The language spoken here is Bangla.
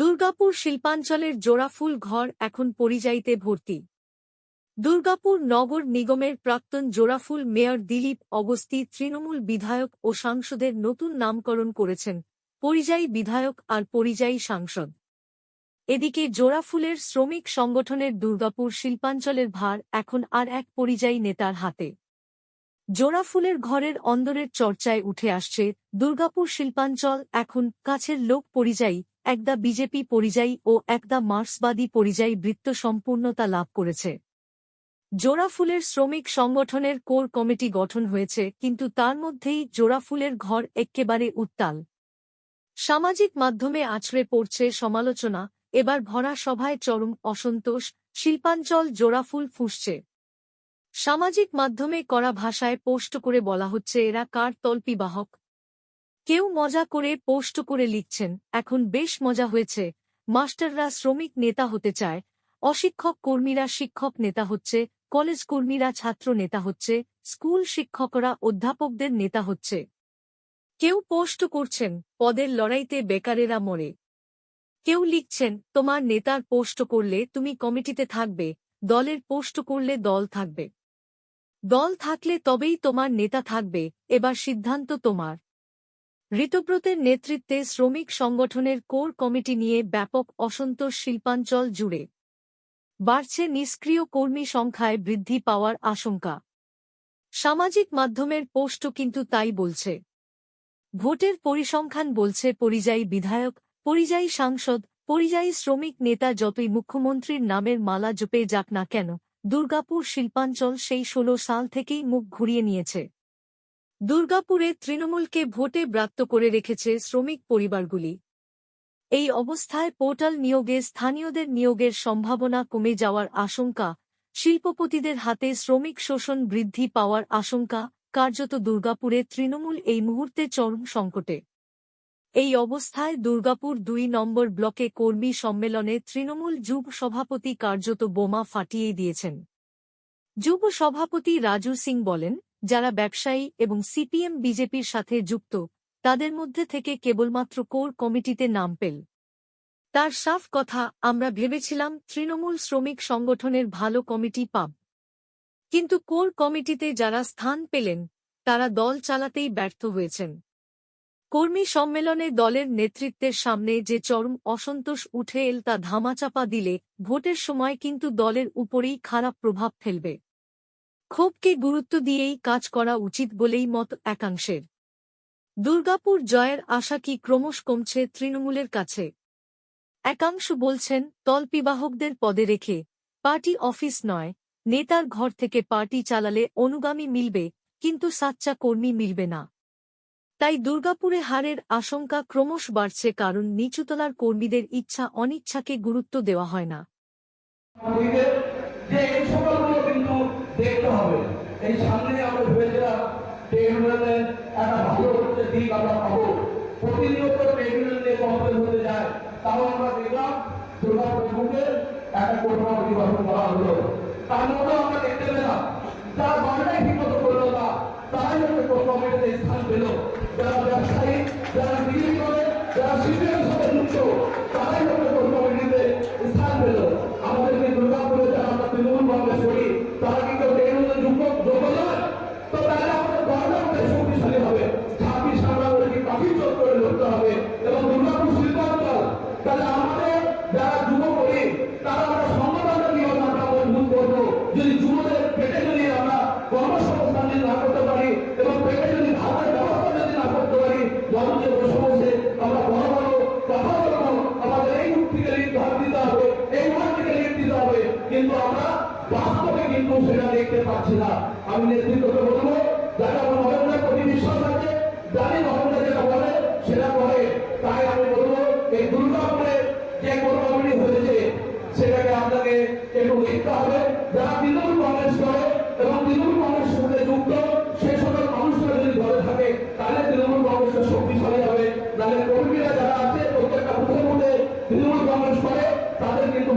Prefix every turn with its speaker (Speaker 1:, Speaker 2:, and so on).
Speaker 1: দুর্গাপুর শিল্পাঞ্চলের জোড়াফুল ঘর এখন পরিযায়ীতে ভর্তি। দুর্গাপুর নগর নিগমের প্রাক্তন জোড়াফুল মেয়র দিলীপ অগস্তি তৃণমূল বিধায়ক ও সাংসদের নতুন নামকরণ করেছেন, পরিযায়ী বিধায়ক আর পরিযায়ী সাংসদ। এদিকে জোড়াফুলের শ্রমিক সংগঠনের দুর্গাপুর শিল্পাঞ্চলের ভার এখন আর এক পরিযায়ী নেতার হাতে। জোড়াফুলের ঘরের অন্দরের চর্চায় উঠে আসছে দুর্গাপুর শিল্পাঞ্চল, এখন কাছের লোক পরিযায়ী একদা বিজেপি পরিযায়ী ও একদা মার্ক্সবাদী পরিযায়ী বৃত্ত সম্পূর্ণতা লাভ করেছে। জোড়াফুলের শ্রমিক সংগঠনের কোর কমিটি গঠন হয়েছে, কিন্তু তার মধ্যেই জোড়াফুলের ঘর একেবারে উত্তাল। সামাজিক মাধ্যমে আছড়ে পড়ছে সমালোচনা, এবার ভরা সভায় চরম অসন্তোষ, শিল্পাঞ্চল জোড়াফুল ফুঁসছে। সামাজিক মাধ্যমে করা ভাষায় পোস্ট করে বলা হচ্ছে, এরা কার তল্পিবাহক কেউ মজা করে পোস্ট করে লিখছেন, এখন বেশ মজা হয়েছে। মাস্টাররা শ্রমিক নেতা হতে চায়, অশিক্ষক কর্মীরা শিক্ষক নেতা হচ্ছে, কলেজ কর্মীরা ছাত্র নেতা হচ্ছে, স্কুল শিক্ষকরা অধ্যাপকদের নেতা হচ্ছে। কেউ পোস্ট করছেন, পদের লড়াইতে বেকারেরা মরে। কেউ লিখছেন, তোমার নেতার পোস্ট করলে তুমি কমিটিতে থাকবে, দলের পোস্ট করলে দল থাকবে। দল থাকলে তবেই তোমার নেতা থাকবে, এবার সিদ্ধান্ত তোমার। ঋতব্রতের নেতৃত্বে শ্রমিক সংগঠনের কোর কমিটি নিয়ে ব্যাপক অসন্তোষ শিল্পাঞ্চল জুড়ে। বাড়ছে নিষ্ক্রিয় কর্মী সংখ্যায় বৃদ্ধি পাওয়ার আশঙ্কা। সামাজিক মাধ্যমের পোস্টও কিন্তু তাই বলছে। ভোটের পরিসংখ্যান বলছে পরিযায়ী বিধায়ক, পরিযায়ী সাংসদ, পরিযায়ী শ্রমিক নেতা যতই মুখ্যমন্ত্রীর নামের মালা জপে যাক না কেন, দুর্গাপুর শিল্পাঞ্চল সেই ষোলো সাল থেকেই মুখ ঘুরিয়ে নিয়েছে। দুর্গাপুরে তৃণমূলকে ভোটে ব্রাত্য করে রেখেছে শ্রমিক পরিবারগুলি। এই অবস্থায় পোর্টাল নিয়োগে স্থানীয়দের নিয়োগের সম্ভাবনা কমে যাওয়ার আশঙ্কা, শিল্পপতিদের হাতে শ্রমিক শোষণ বৃদ্ধি পাওয়ার আশঙ্কা, কার্যত দুর্গাপুরে তৃণমূল এই মুহূর্তে চরম সংকটে। এই অবস্থায় দুর্গাপুর দুই নম্বর ব্লকে কর্মী সম্মেলনে তৃণমূল যুব সভাপতি কার্যত বোমা ফাটিয়ে দিয়েছেন। যুব সভাপতি রাজু সিং বলেন যারা ব্যবসায়ী এবং সিপিএম বিজেপির সাথে যুক্ত, তাদের মধ্যে থেকে কেবলমাত্র কোর কমিটিতে নাম পেল। তার সাফ কথা, আমরা ভেবেছিলাম তৃণমূল শ্রমিক সংগঠনের ভালো কমিটি পাব। কিন্তু কোর কমিটিতে যারা স্থান পেলেন, তারা দল চালাতেই ব্যর্থ হয়েছেন। কর্মী সম্মেলনে দলের নেতৃত্বের সামনে যে চরম অসন্তোষ উঠে এল তা ধামাচাপা দিলে ভোটের সময় কিন্তু দলের উপরেই খারাপ প্রভাব ফেলবে। ক্ষোভকে গুরুত্ব দিয়েই কাজ করা উচিত বলেই মত একাংশের। দুর্গাপুর জয়ের আশা কি ক্রমশ কমছে তৃণমূলের কাছে? একাংশ বলছেন, তলপিবাহকদের পদে রেখে পার্টি অফিস নয়, নেতার ঘর থেকে পার্টি চালালে অনুগামী মিলবে, কিন্তু সাচ্চা কর্মী মিলবে না। তাই দুর্গাপুরে হারের আশঙ্কা ক্রমশ বাড়ছে কারণ নিচুতলার কর্মীদের ইচ্ছা অনিচ্ছাকে গুরুত্ব দেওয়া হয় না।
Speaker 2: কিন্তু দেখতে হবে। এই সামনে আমরা ভেবেছিলাম ট্রেড একটা ভালো হচ্ছে দিক আমরা পাবো। প্রতিনিয়ত ট্রেড নিয়ে কমপ্লেন হতে যায়। তাও আমরা দেখলাম দুর্গাপুর মুখে একটা কর্মসূচি গঠন করা হলো। তার মধ্যেও আমরা দেখতে পেলাম, যারা বাংলায় ঠিক মতো করল না তারাই হচ্ছে কমিটিতে স্থান পেল। যারা ব্যবসায়ী, যারা বিক্রি করে, যারা শিল্পের সাথে যুক্ত, তারাই হচ্ছে কমিটিতে স্থান পেল। আমাদের যে দুর্গাপুরে যারা আমরা তৃণমূল কংগ্রেস করি কিন্তু সেটা দেখতে পাচ্ছি না। আমি নেতৃত্বকে বলব, যারা আমার মহেন্দ্রের প্রতি বিশ্বাস আছে জানি মহেন্দ্র যেটা বলে, সেটা করে তাই আমি বলব, এই দুর্গাপুরে যে কোরবানি হয়েছে, সেটাকে আপনাকে একটু দেখতে হবে। যারা তৃণমূল কংগ্রেস করে এবং তৃণমূল কংগ্রেসের সঙ্গে যুক্ত সেই সকল মানুষরা যদি ধরে থাকে, তাহলে তৃণমূল কংগ্রেসের শক্তিশালী হবে তাহলে কর্মীরা যারা আছে, প্রত্যেকটা বুথের মধ্যে তৃণমূল কংগ্রেস করে, তাদের কিন্তু